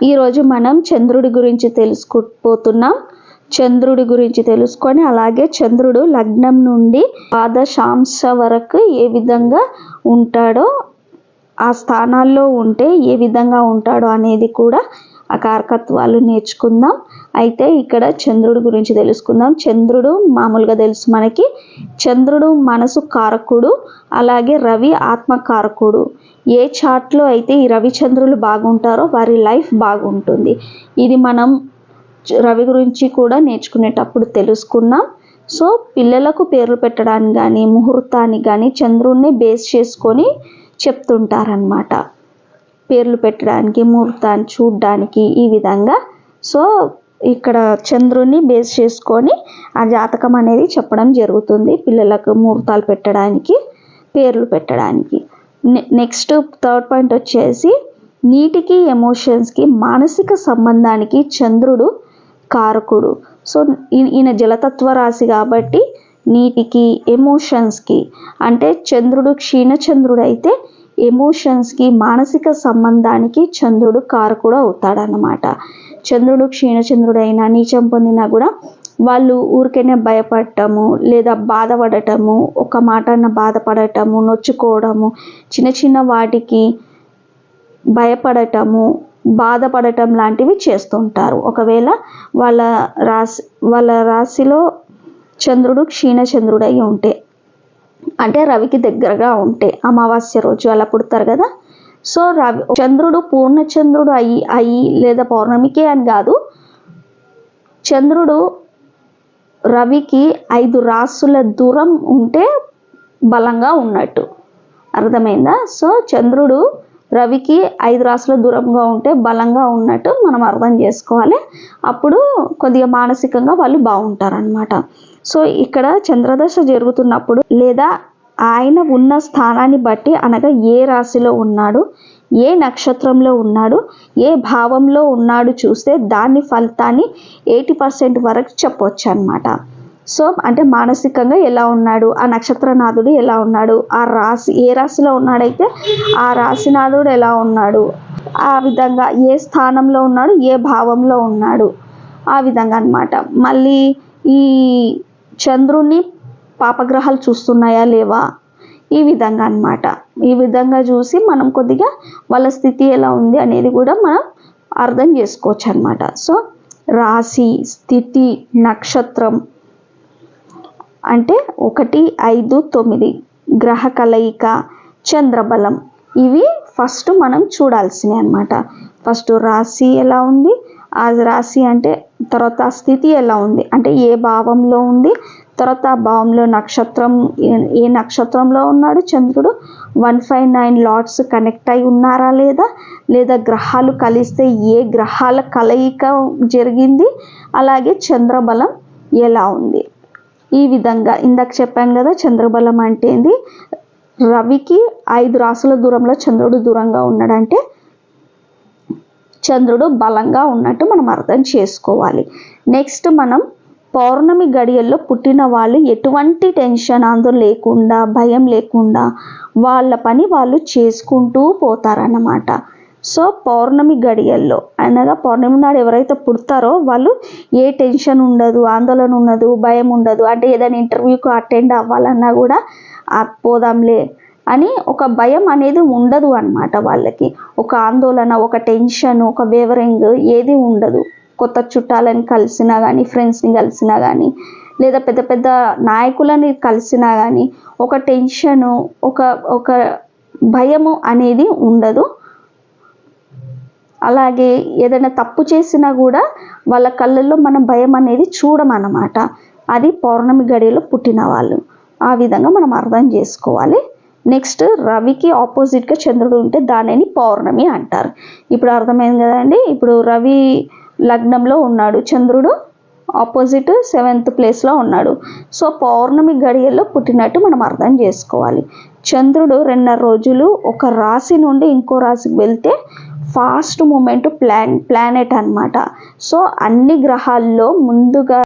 ఈరోజు మనం చంద్రుడి గురించి తెలుసుకోపోతున్నాం. చంద్రుడి గురించి తెలుసుకొని అలాగే చంద్రుడు లగ్నం నుండి పాదశాంస వరకు ఏ విధంగా ఉంటాడో ఆ స్థానాల్లో ఉంటే ఏ విధంగా ఉంటాడో అనేది కూడా ఆ కారకత్వాలు నేర్చుకుందాం. అయితే ఇక్కడ చంద్రుడి గురించి తెలుసుకుందాం. చంద్రుడు మామూలుగా తెలుసు మనకి. చంద్రుడు మనసు కారకుడు అలాగే రవి ఆత్మ కారకుడు. ఏ చార్ట్లో అయితే ఈ రవిచంద్రులు బాగుంటారో వారి లైఫ్ బాగుంటుంది. ఇది మనం రవి గురించి కూడా నేర్చుకునేటప్పుడు తెలుసుకున్నాం. సో పిల్లలకు పేర్లు పెట్టడానికి కానీ ముహూర్తానికి కానీ చంద్రుడిని బేస్ చేసుకొని చెప్తుంటారనమాట పేర్లు పెట్టడానికి ముహూర్తాన్ని చూడడానికి ఈ విధంగా. సో ఇక్కడ చంద్రుని బేస్ చేసుకొని ఆ జాతకం అనేది చెప్పడం జరుగుతుంది పిల్లలకు ముహూర్తాలు పెట్టడానికి పేర్లు పెట్టడానికి. నెక్స్ట్ థర్డ్ పాయింట్ వచ్చేసి నీటికి ఎమోషన్స్కి మానసిక సంబంధానికి చంద్రుడు కారకుడు. సో ఈయన జలతత్వ రాశి కాబట్టి నీటికి ఎమోషన్స్కి అంటే చంద్రుడు క్షీణచంద్రుడు అయితే ఎమోషన్స్కి మానసిక సంబంధానికి చంద్రుడు కారకుడు అవుతాడనమాట చంద్రుడు క్షీణచంద్రుడైనా నీచం పొందినా కూడా వాళ్ళు ఊరికనే భయపడటము లేదా బాధపడటము ఒక మాట బాధపడటము నొచ్చుకోవడము చిన్న చిన్న వాటికి భయపడటము బాధపడటం లాంటివి చేస్తుంటారు. ఒకవేళ వాళ్ళ రాశి వాళ్ళ రాశిలో చంద్రుడు క్షీణచంద్రుడై ఉంటే అంటే రవికి దగ్గరగా ఉంటే అమావాస్య రోజు అలా పుడతారు కదా సో రవి చంద్రుడు పూర్ణచంద్రుడు అయ్యి అయ్యి లేదా పౌర్ణమికే అని కాదు. చంద్రుడు రవికి ఐదు రాసుల దూరం ఉంటే బలంగా ఉన్నట్టు. అర్థమైందా? సో చంద్రుడు రవికి ఐదు రాసుల దూరంగా ఉంటే బలంగా ఉన్నట్టు మనం అర్థం చేసుకోవాలి. అప్పుడు కొద్దిగా మానసికంగా వాళ్ళు బాగుంటారనమాట సో ఇక్కడ చంద్రదశ జరుగుతున్నప్పుడు లేదా ఆయన ఉన్న స్థానాన్ని బట్టి అనగా ఏ రాశిలో ఉన్నాడు ఏ నక్షత్రంలో ఉన్నాడు ఏ భావంలో ఉన్నాడు చూస్తే దాని ఫలితాన్ని ఎయిటీ పర్సెంట్ వరకు చెప్పొచ్చు అనమాట సో అంటే మానసికంగా ఎలా ఉన్నాడు ఆ నక్షత్రనాథుడు ఎలా ఉన్నాడు ఆ రాశి ఏ రాశిలో ఉన్నాడైతే ఆ రాశినాథుడు ఎలా ఉన్నాడు ఆ విధంగా ఏ స్థానంలో ఉన్నాడు ఏ భావంలో ఉన్నాడు ఆ విధంగా అనమాట మళ్ళీ ఈ చంద్రుణ్ణి పాపగ్రహాలు చూస్తున్నాయా లేవా? ఈ విధంగా అనమాట ఈ విధంగా చూసి మనం కొద్దిగా వాళ్ళ స్థితి ఎలా ఉంది అనేది కూడా మనం అర్థం చేసుకోవచ్చు అనమాట సో రాశి స్థితి నక్షత్రం అంటే ఒకటి ఐదు తొమ్మిది గ్రహ కలయిక చంద్రబలం. ఇవి ఫస్ట్ మనం చూడాల్సినవి అనమాట ఫస్ట్ రాశి ఎలా ఉంది? ఆ రాశి అంటే తర్వాత స్థితి ఎలా ఉంది? అంటే ఏ భావంలో ఉంది? తర్వాత ఆ భావంలో నక్షత్రం ఏ నక్షత్రంలో ఉన్నాడు చంద్రుడు? One five nine lots connect అయి ఉన్నారా లేదా? లేదా గ్రహాలు కలిస్తే ఏ గ్రహాల కలయిక జరిగింది? అలాగే చంద్రబలం ఎలా ఉంది? ఈ విధంగా ఇందాక చెప్పాను కదా చంద్రబలం అంటే ఏంది? రవికి ఐదు రాసుల దూరంలో చంద్రుడు దూరంగా ఉన్నాడంటే చంద్రుడు బలంగా ఉన్నట్టు మనం అర్థం చేసుకోవాలి. నెక్స్ట్ మనం పౌర్ణమి గడియల్లో పుట్టిన వాళ్ళు ఎటువంటి టెన్షన్ ఆందోళన లేకుండా భయం లేకుండా వాళ్ళ పని వాళ్ళు చేసుకుంటూ పోతారన్నమాట. సో పౌర్ణమి గడియల్లో అనగా పౌర్ణమి నాడు ఎవరైతే పుడతారో వాళ్ళు ఏ టెన్షన్ ఉండదు ఆందోళన ఉండదు భయం ఉండదు. అంటే ఏదైనా ఇంటర్వ్యూకి అటెండ్ అవ్వాలన్నా కూడా పోదాంలే అని ఒక భయం అనేది ఉండదు అనమాట వాళ్ళకి. ఒక ఆందోళన ఒక టెన్షన్ ఒక వేవరింగ్ ఏది ఉండదు. కొత్త చుట్టాలని కలిసినా కానీ ఫ్రెండ్స్ని కలిసినా కానీ లేదా పెద్ద పెద్ద నాయకులని కలిసినా కానీ ఒక టెన్షను ఒక ఒక భయము అనేది ఉండదు. అలాగే ఏదైనా తప్పు చేసినా కూడా వాళ్ళ కళ్ళల్లో మనం భయం అనేది చూడమన్నమాట. అది పౌర్ణమి గడియలో పుట్టిన వాళ్ళు. ఆ విధంగా మనం అర్థం చేసుకోవాలి. నెక్స్ట్ రవికి ఆపోజిట్గా చంద్రుడు ఉంటే దానిని పౌర్ణమి అంటారు. ఇప్పుడు అర్థమైంది కదండి? ఇప్పుడు రవి లగ్నంలో ఉన్నాడు. చంద్రుడు ఆపోజిట్ సెవెంత్ ప్లేస్లో ఉన్నాడు. సో పౌర్ణమి గడియల్లో పుట్టినట్టు మనం అర్థం చేసుకోవాలి. చంద్రుడు రెండున్నర రోజులు ఒక రాశి నుండి ఇంకో రాశికి వెళ్తే ఫాస్ట్ మూమెంట్ ప్లాన్ ప్లానెట్ అనమాట సో అన్ని గ్రహాల్లో ముందుగా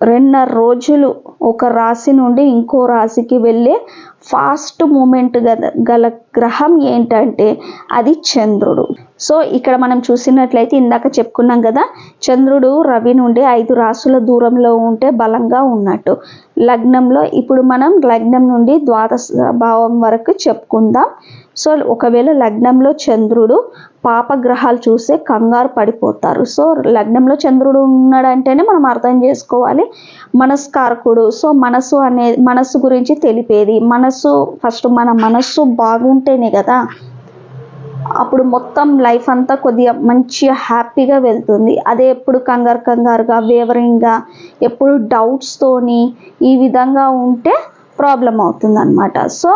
రెండున్నర రోజులు ఒక రాశి నుండి ఇంకో రాశికి వెళ్ళే ఫాస్ట్ మూమెంట్ గల గల గ్రహం ఏంటంటే అది చంద్రుడు. సో ఇక్కడ మనం చూసినట్లయితే ఇందాక చెప్పుకున్నాం కదా చంద్రుడు రవి నుండి ఐదు రాసుల దూరంలో ఉంటే బలంగా ఉన్నట్టు. లగ్నంలో ఇప్పుడు మనం లగ్నం నుండి ద్వాదశ భావం వరకు చెప్పుకుందాం. సో ఒకవేళ లగ్నంలో చంద్రుడు పాపగ్రహాలు చూస్తే కంగారు పడిపోతారు. సో లగ్నంలో చంద్రుడు ఉన్నాడంటేనే మనం అర్థం చేసుకోవాలి. మనస్కారకుడు. సో మనసు అనే మనస్సు గురించి తెలిపేది. మన మనసు ఫస్ట్ మన మనస్సు బాగుంటేనే కదా అప్పుడు మొత్తం లైఫ్ అంతా కొద్దిగా మంచిగా హ్యాపీగా వెళ్తుంది. అదే ఎప్పుడు కంగారు కంగారుగా వేవరింగ్గా ఎప్పుడు డౌట్స్తోని ఈ విధంగా ఉంటే ప్రాబ్లం అవుతుంది అనమాట సో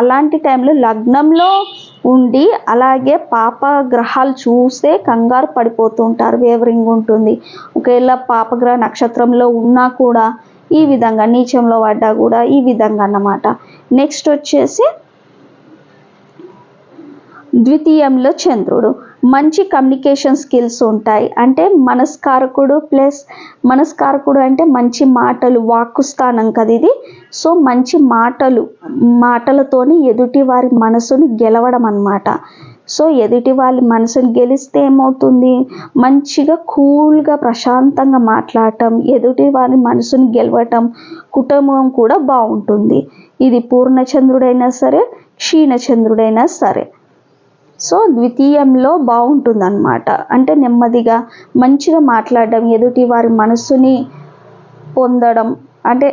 అలాంటి టైంలో లగ్నంలో ఉండి అలాగే పాప గ్రహాలు చూస్తే కంగారు పడిపోతూ ఉంటారు వేవరింగ్ ఉంటుంది. ఒకవేళ పాపగ్రహ నక్షత్రంలో ఉన్నా కూడా ఈ విధంగా నీచంలో పడ్డా కూడా ఈ విధంగా అన్నమాట. నెక్స్ట్ వచ్చేసి ద్వితీయంలో చంద్రుడు. మంచి కమ్యూనికేషన్ స్కిల్స్ ఉంటాయి. అంటే మనస్కారకుడు ప్లస్ మనస్కారకుడు అంటే మంచి మాటలు వాక్కు స్థానం కదా ఇది. సో మంచి మాటలు మాటలతోని ఎదుటి వారి మనసుని గెలవడం అన్నమాట. సో ఎదుటి వాళ్ళ మనసుని గెలిస్తే ఏమవుతుంది? మంచిగా కూల్గా ప్రశాంతంగా మాట్లాడటం ఎదుటి వారి మనసుని గెలవటం కుటుంబం కూడా బాగుంటుంది. ఇది పూర్ణచంద్రుడైనా సరే క్షీణచంద్రుడైనా సరే. సో ద్వితీయంలో బాగుంటుంది అనమాట అంటే నెమ్మదిగా మంచిగా మాట్లాడడం ఎదుటి వారి మనసుని పొందడం అంటే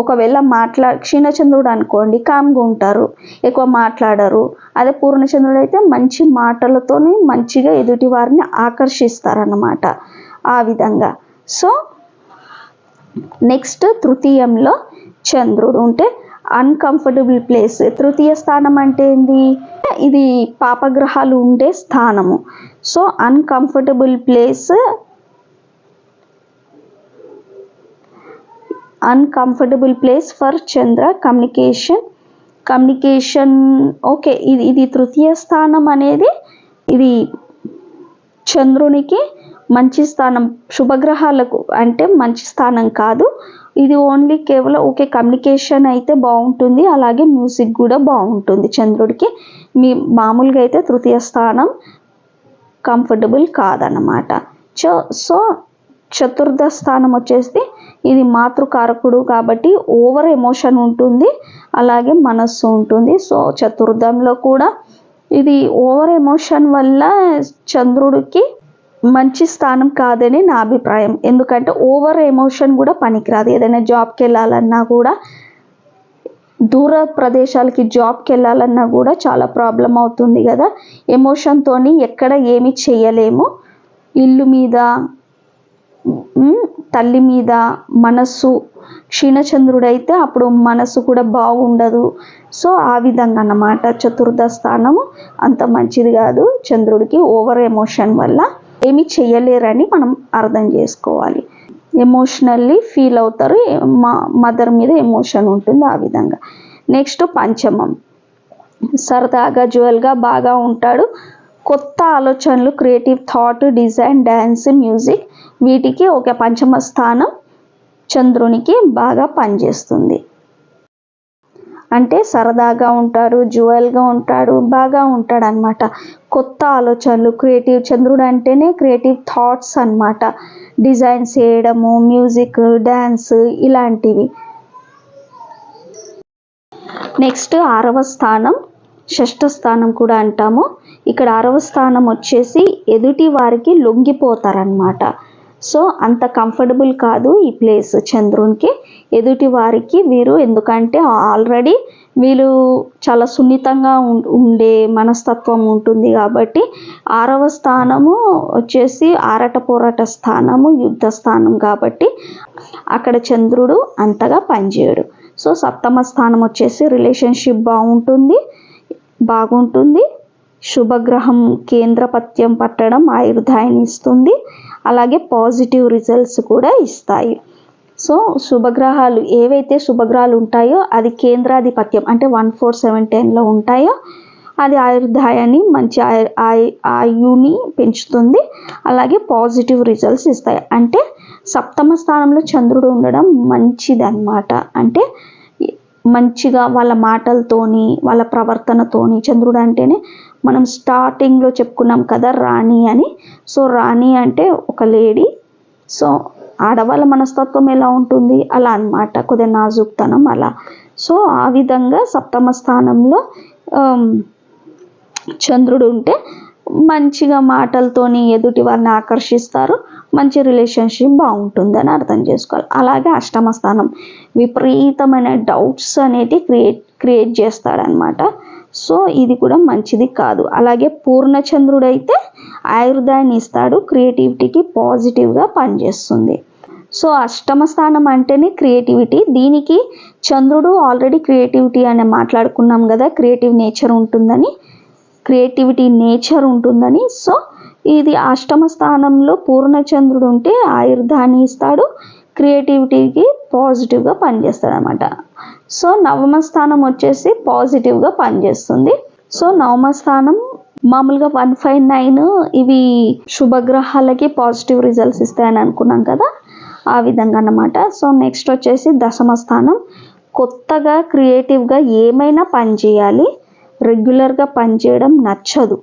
ఒకవేళ మాట్లా క్షీణచంద్రుడు అనుకోండి కామ్గా ఉంటారు ఎక్కువ మాట్లాడరు అదే పూర్ణచంద్రుడు అయితే మంచి మాటలతోని మంచిగా ఎదుటి వారిని ఆకర్షిస్తారన్నమాట ఆ విధంగా. సో నెక్స్ట్ తృతీయంలో చంద్రుడు ఉంటే అన్కంఫర్టబుల్ ప్లేస్ తృతీయ స్థానం అంటే ఏంది? ఇది పాపగ్రహాలు ఉండే స్థానము. So uncomfortable place uncomfortable place for Chandra communication communication okay ఇది ఇది తృతీయ స్థానం అనేది ఇది చంద్రునికి మంచి స్థానం శుభగ్రహాలకు అంటే మంచి స్థానం కాదు. ఇది ఓన్లీ కేవలం ఓకే కమ్యూనికేషన్ అయితే బాగుంటుంది. అలాగే మ్యూజిక్ కూడా బాగుంటుంది చంద్రుడికి. మీ మామూలుగా అయితే తృతీయ స్థానం కంఫర్టబుల్ కాదనమాట సో సో చతుర్థ స్థానం వచ్చేసి ఇది మాతృకారకుడు కాబట్టి ఓవర్ ఎమోషన్ ఉంటుంది అలాగే మనస్సు ఉంటుంది. సో చతుర్థంలో కూడా ఇది ఓవర్ ఎమోషన్ వల్ల చంద్రుడికి మంచి స్థానం కాదని నా అభిప్రాయం. ఎందుకంటే ఓవర్ ఎమోషన్ కూడా పనికిరాదు. ఏదైనా జాబ్కి వెళ్ళాలన్నా కూడా దూర ప్రదేశాలకి జాబ్కి వెళ్ళాలన్నా కూడా చాలా ప్రాబ్లం అవుతుంది కదా. ఎమోషన్తో ఎక్కడ ఏమి చేయలేము. ఇల్లు మీద తల్లి మీద మనస్సు క్షీణచంద్రుడైతే అప్పుడు మనసు కూడా బాగుండదు. సో ఆ విధంగా అన్నమాట చతుర్థ స్థానము అంత మంచిది కాదు. చంద్రుడికి ఓవర్ ఎమోషన్ వల్ల ఏమి చేయలేరని మనం అర్థం చేసుకోవాలి. ఎమోషనల్లీ ఫీల్ అవుతారు. మా మదర్ మీద ఎమోషన్ ఉంటుంది ఆ విధంగా. నెక్స్ట్ పంచమం. సరదాగా జ్యువెల్గా బాగా ఉంటాడు. కొత్త ఆలోచనలు creative thought design dance music వీటికి ఒక పంచమ స్థానం చంద్రునికి బాగా పనిచేస్తుంది. అంటే సరదాగా ఉంటారు జువెల్గా ఉంటాడు బాగా ఉంటాడు అనమాట కొత్త ఆలోచనలు క్రియేటివ్ చంద్రుడు అంటేనే క్రియేటివ్ థాట్స్ అనమాట డిజైన్స్ చేయడము మ్యూజిక్ డ్యాన్స్ ఇలాంటివి. నెక్స్ట్ ఆరవ స్థానం షష్ఠ స్థానం కూడా అంటాము. ఇక్కడ ఆరవ స్థానం వచ్చేసి ఎదుటి వారికి లొంగిపోతారనమాట సో అంత కంఫర్టబుల్ కాదు ఈ ప్లేస్ చంద్రునికి. ఎదుటి వారికి వీరు ఎందుకంటే ఆల్రెడీ వీళ్ళు చాలా సున్నితంగా ఉండే మనస్తత్వం ఉంటుంది కాబట్టి ఆరవ స్థానము వచ్చేసి ఆరట పోరాట స్థానము యుద్ధ స్థానం కాబట్టి అక్కడ చంద్రుడు అంతగా పనిచేయడు. సో సప్తమ స్థానం వచ్చేసి రిలేషన్షిప్ బాగుంటుంది బాగుంటుంది. శుభగ్రహం కేంద్రపత్యం పట్టడం ఆయుర్దాయాన్ని ఇస్తుంది. అలాగే పాజిటివ్ రిజల్ట్స్ కూడా ఇస్తాయి. సో శుభగ్రహాలు ఏవైతే శుభగ్రహాలు ఉంటాయో అది కేంద్రాధిపత్యం అంటే వన్ ఫోర్ సెవెన్ టెన్లో ఉంటాయో అది ఆయుర్దాయాన్ని మంచి ఆయుని పెంచుతుంది. అలాగే పాజిటివ్ రిజల్ట్స్ ఇస్తాయి. అంటే సప్తమ స్థానంలో చంద్రుడు ఉండడం మంచిది అన్నమాట అంటే మంచిగా వాళ్ళ మాటలతోని వాళ్ళ ప్రవర్తనతోని చంద్రుడు అంటేనే మనం స్టార్టింగ్లో చెప్పుకున్నాం కదా రాణి అని. సో రాణి అంటే ఒక లేడీ. సో ఆడవాళ్ళ మనస్తత్వం ఎలా ఉంటుంది? అలా అన్నమాట. కొద్దిగా నాజుక్తనం అలా. సో ఆ విధంగా సప్తమ స్థానంలో చంద్రుడు ఉంటే మంచిగా మాటలతోని ఎదుటి వారిని ఆకర్షిస్తారు. మంచి రిలేషన్షిప్ బాగుంటుందని అర్థం చేసుకోవాలి. అలాగే అష్టమ స్థానం విపరీతమైన డౌట్స్ అనేది క్రియేట్ క్రియేట్ చేస్తాడనమాట సో ఇది కూడా మంచిది కాదు. అలాగే పూర్ణచంద్రుడు అయితే ఆయుర్దాయాన్ని ఇస్తాడు క్రియేటివిటీకి పాజిటివ్గా పనిచేస్తుంది. సో అష్టమ స్థానం అంటేనే క్రియేటివిటీ దీనికి చంద్రుడు ఆల్రెడీ క్రియేటివిటీ అని మాట్లాడుకున్నాం కదా క్రియేటివ్ నేచర్ ఉంటుందని క్రియేటివిటీ నేచర్ ఉంటుందని. సో ఇది అష్టమ స్థానంలో పూర్ణచంద్రుడు ఉంటే ఆయుర్ధాన్ని ఇస్తాడు క్రియేటివిటీకి పాజిటివ్గా పనిచేస్తాడు అనమాట సో నవమ స్థానం వచ్చేసి పాజిటివ్గా పనిచేస్తుంది. సో నవమ స్థానం మామూలుగా వన్ ఫైవ్ నైన్ ఇవి శుభగ్రహాలకి పాజిటివ్ రిజల్ట్స్ ఇస్తాయని అనుకున్నాం కదా ఆ విధంగా అన్నమాట. సో నెక్స్ట్ వచ్చేసి దశమ స్థానం. కొత్తగా క్రియేటివ్గా ఏమైనా పని చేయాలి రెగ్యులర్గా పనిచేయడం నచ్చదు.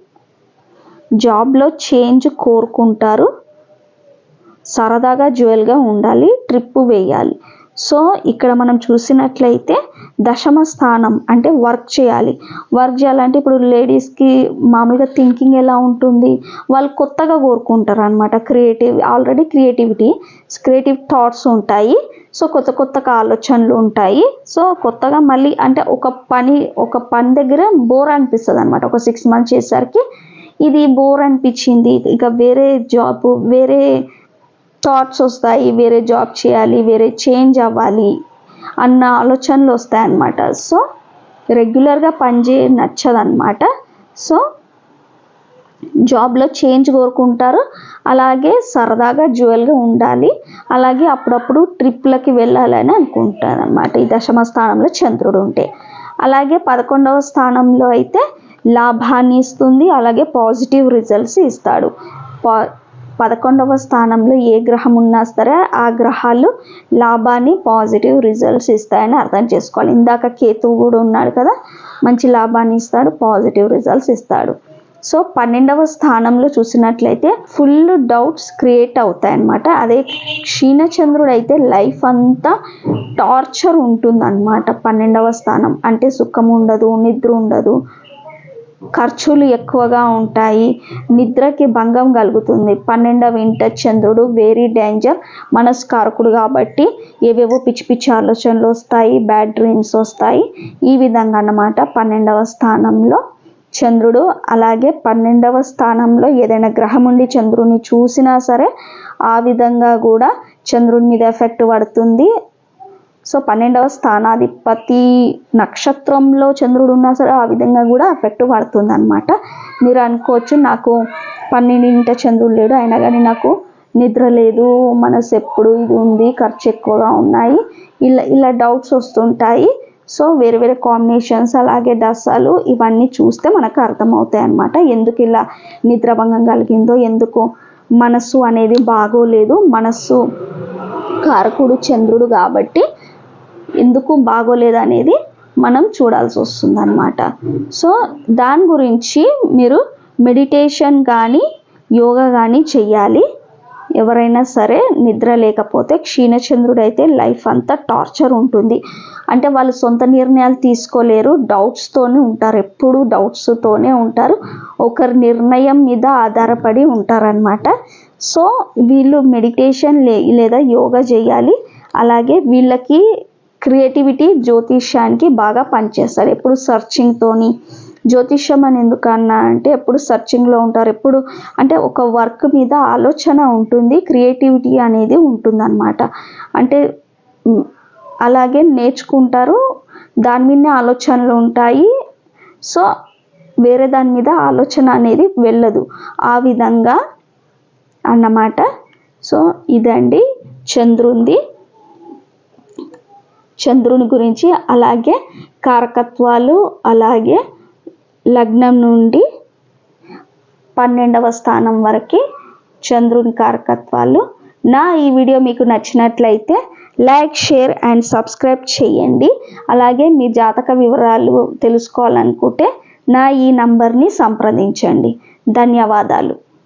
జాబ్లో చేంజ్ కోరుకుంటారు. సరదాగా జ్యువెల్గా ఉండాలి ట్రిప్ వేయాలి. సో ఇక్కడ మనం చూసినట్లయితే దశమ స్థానం అంటే వర్క్ చేయాలి. వర్క్ చేయాలంటే ఇప్పుడు లేడీస్కి మామూలుగా థింకింగ్ ఎలా ఉంటుంది? వాళ్ళు కొత్తగా కోరుకుంటారు అనమాట creative already creativity creative thoughts ఉంటాయి. సో కొత్త కొత్త ఆలోచనలు ఉంటాయి. సో కొత్తగా మళ్ళీ అంటే ఒక పని ఒక పని దగ్గర బోర్ అనిపిస్తుంది అనమాట ఒక సిక్స్ మంత్స్ చేసేసరికి ఇది బోర్ అనిపించింది. ఇక వేరే జాబ్ వేరే థాట్స్ వస్తాయి. వేరే జాబ్ చేయాలి వేరే చేంజ్ అవ్వాలి అన్న ఆలోచనలు వస్తాయి అన్నమాట సో రెగ్యులర్గా పనిచే నచ్చదన్నమాట. సో జాబ్లో చేంజ్ కోరుకుంటారు. అలాగే సరదాగా జ్యువెల్గా ఉండాలి. అలాగే అప్పుడప్పుడు ట్రిప్లకి వెళ్ళాలని అనుకుంటారు అనమాట ఈ దశమ స్థానంలో చంద్రుడు ఉంటే. అలాగే పదకొండవ స్థానంలో అయితే లాభాన్ని ఇస్తుంది అలాగే పాజిటివ్ రిజల్ట్స్ ఇస్తాడు. పా పదకొండవ స్థానంలో ఏ గ్రహం ఉన్నా సరే ఆ గ్రహాలు లాభాన్ని పాజిటివ్ రిజల్ట్స్ ఇస్తాయని అర్థం చేసుకోవాలి. ఇందాక కేతువు కూడా ఉన్నాడు కదా మంచి లాభాన్ని ఇస్తాడు పాజిటివ్ రిజల్ట్స్ ఇస్తాడు. సో పన్నెండవ స్థానంలో చూసినట్లయితే ఫుల్ డౌట్స్ క్రియేట్ అవుతాయి అన్నమాట అదే క్షీణచంద్రుడు అయితే లైఫ్ అంతా టార్చర్ ఉంటుందన్నమాట. పన్నెండవ స్థానం అంటే సుఖం ఉండదు నిద్ర ఉండదు ఖర్చులు ఎక్కువగా ఉంటాయి. నిద్రకి భంగం కలుగుతుంది. పన్నెండవ ఇంట చంద్రుడు వెరీ డేంజర్ మనస్కారకుడు కాబట్టి ఏవేవో పిచ్చి పిచ్చి ఆలోచనలు వస్తాయి బ్యాడ్ డ్రీమ్స్ వస్తాయి. ఈ విధంగా అన్నమాట పన్నెండవ స్థానంలో చంద్రుడు. అలాగే పన్నెండవ స్థానంలో ఏదైనా గ్రహం ఉండి చంద్రుని చూసినా సరే ఆ విధంగా కూడా చంద్రుని మీద ఎఫెక్ట్ పడుతుంది. సో పన్నెండవ స్థానాధిపతి నక్షత్రంలో చంద్రుడు ఉన్నా సరే ఆ విధంగా కూడా ఎఫెక్ట్ పడుతుంది అనమాట మీరు అనుకోవచ్చు నాకు పన్నెండింట చంద్రుడు లేడు అయినా కానీ నాకు నిద్ర లేదు మనసు ఎప్పుడు ఇది ఉంది ఖర్చు ఎక్కువగా ఉన్నాయి ఇలా ఇలా డౌట్స్ వస్తుంటాయి. సో వేరే వేరే కాంబినేషన్స్ అలాగే దశలు ఇవన్నీ చూస్తే మనకు అర్థమవుతాయి అన్నమాట ఎందుకు ఇలా నిద్రభంగం కలిగిందో ఎందుకు మనస్సు అనేది బాగోలేదు మనస్సు కారకుడు చంద్రుడు కాబట్టి ఎందుకు బాగోలేదు అనేది మనం చూడాల్సి వస్తుంది అనమాట సో దాని గురించి మీరు మెడిటేషన్ కానీ యోగా కానీ చెయ్యాలి. ఎవరైనా సరే నిద్ర లేకపోతే క్షీణచంద్రుడు అయితే లైఫ్ అంతా టార్చర్ ఉంటుంది. అంటే వాళ్ళు సొంత నిర్ణయాలు తీసుకోలేరు డౌట్స్తోనే ఉంటారు. ఎప్పుడు డౌట్స్తోనే ఉంటారు. ఒకరి నిర్ణయం మీద ఆధారపడి ఉంటారనమాట సో వీళ్ళు మెడిటేషన్ లే లేదా యోగా చేయాలి అలాగే వీళ్ళకి క్రియేటివిటీ జ్యోతిష్యానికి బాగా పనిచేస్తారు. ఎప్పుడు సర్చింగ్తోని జ్యోతిష్యం అని ఎందుకు అన్నా అంటే ఎప్పుడు సర్చింగ్లో ఉంటారు. ఎప్పుడు అంటే ఒక వర్క్ మీద ఆలోచన ఉంటుంది క్రియేటివిటీ అనేది ఉంటుందన్నమాట. అంటే అలాగే నేర్చుకుంటారు దాని మీదనే ఆలోచనలు ఉంటాయి. సో వేరే దాని మీద ఆలోచన అనేది వెళ్ళదు. ఆ విధంగా అన్నమాట. సో ఇదండి. చంద్రుంది. చంద్రుని గురించి అలాగే కారకత్వాలు అలాగే లగ్నం నుండి పన్నెండవ స్థానం వరకు చంద్రుని కారకత్వాలు. నా ఈ వీడియో మీకు నచ్చినట్లయితే లైక్ షేర్ అండ్ సబ్స్క్రైబ్ చేయండి. అలాగే మీ జాతక వివరాలు తెలుసుకోవాలనుకుంటే నా ఈ నంబర్ని సంప్రదించండి. ధన్యవాదాలు.